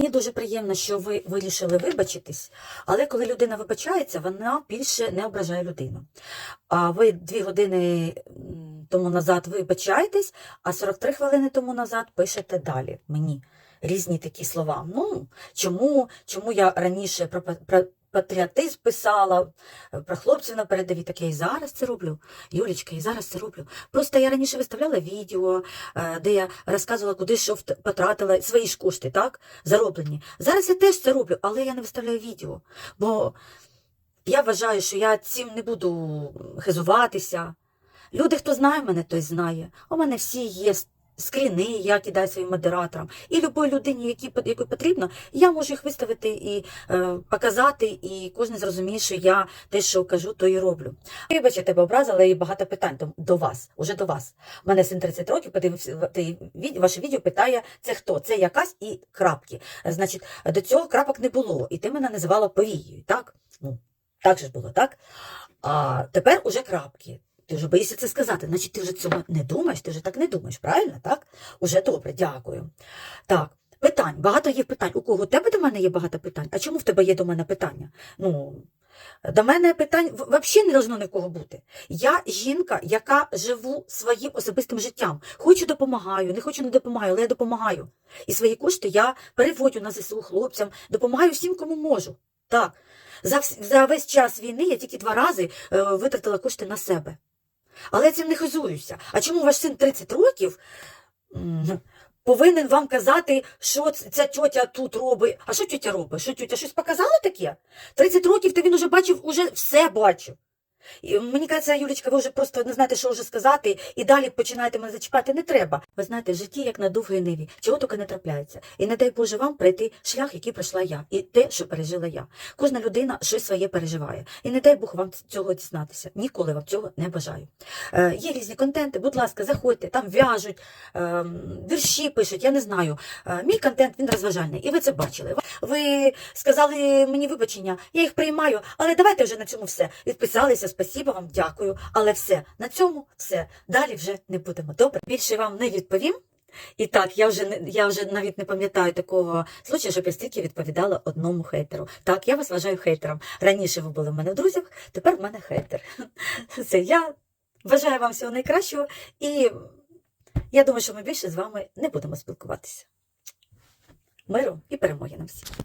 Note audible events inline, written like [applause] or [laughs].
Мені дуже приємно, що ви вирішили вибачитись, але коли людина вибачається, вона більше не ображає людину. А ви дві години тому назад вибачаєтесь, а 43 хвилини тому назад пишете далі мені різні такі слова. Ну, чому, чому я раніше патріотизм писала, про хлопців на передовій, так я і зараз це роблю. Юлічка, і зараз це роблю. Просто я раніше виставляла відео, е, де я розказувала, куди що потратила свої ж кошти, так, зароблені. Зараз я теж це роблю, але я не виставляю відео. Бо я вважаю, що я цим не буду хизуватися. Люди, хто знає мене, той знає. У мене всі є скріни, я кидаю своїм модераторам. І любої людині, пот- якій потрібно, я можу їх виставити і е, показати, і кожен зрозуміє, що я те, що кажу, то і роблю. Вибачте, тебе образила і багато питань до, до вас, уже до вас. У мене син 30 років, подивився ваше відео, питає, це хто? Це якась і крапки. Значить, до цього крапок не було, і ти мене називала повією, так? Ну, так же ж було, так? А тепер уже крапки. Ти вже боїшся це сказати, значить ти вже цього не думаєш, ти вже так не думаєш, правильно? Так? Уже добре, дякую. Так, питань, багато є питань. У кого? У тебе до мене є багато питань? А чому в тебе є до мене питання? Ну, до мене питань взагалі не должно ні в кого бути. Я жінка, яка живу своїм особистим життям. Хочу допомагаю, не хочу не допомагаю, але я допомагаю. І свої кошти я переводжу на ЗСУ хлопцям, допомагаю всім, кому можу. Так. За, за весь час війни я тільки два рази е, витратила кошти на себе. Але я цим не хизуюся. А чому ваш син 30 років повинен вам казати, що ця тьотя тут робить? А що тьотя робить? Що тьотя щось показала таке? 30 років то він уже бачив, уже все бачив. Мені кажеться, Юлічка, ви вже просто не знаєте, що вже сказати, і далі починаєте мене зачіпати. Не треба. Ви знаєте, в житті як на довгій ниві, чого тільки не трапляється. І не дай Боже вам пройти шлях, який пройшла я, і те, що пережила я. Кожна людина щось своє переживає. І не дай Бог вам цього дізнатися. Ніколи вам цього не бажаю. Е, є різні контенти, будь ласка, заходьте, там в'яжуть, е, вірші пишуть, я не знаю. Е, мій контент він розважальний, і ви це бачили. Ви сказали мені вибачення, я їх приймаю, але давайте вже на цьому все. Відписалися, спасибо вам, дякую. Але все, на цьому все. Далі вже не будемо. Добре, більше вам не відповім. І так, я вже я вже навіть не пам'ятаю такого случаю, щоб я стільки відповідала одному хейтеру. Так, я вас вважаю хейтером. Раніше ви були в мене в друзях, тепер в мене хейтер. [laughs] Все, я бажаю вам всього найкращого, і я думаю, що ми більше з вами не будемо спілкуватися. Миру і перемоги нам всім.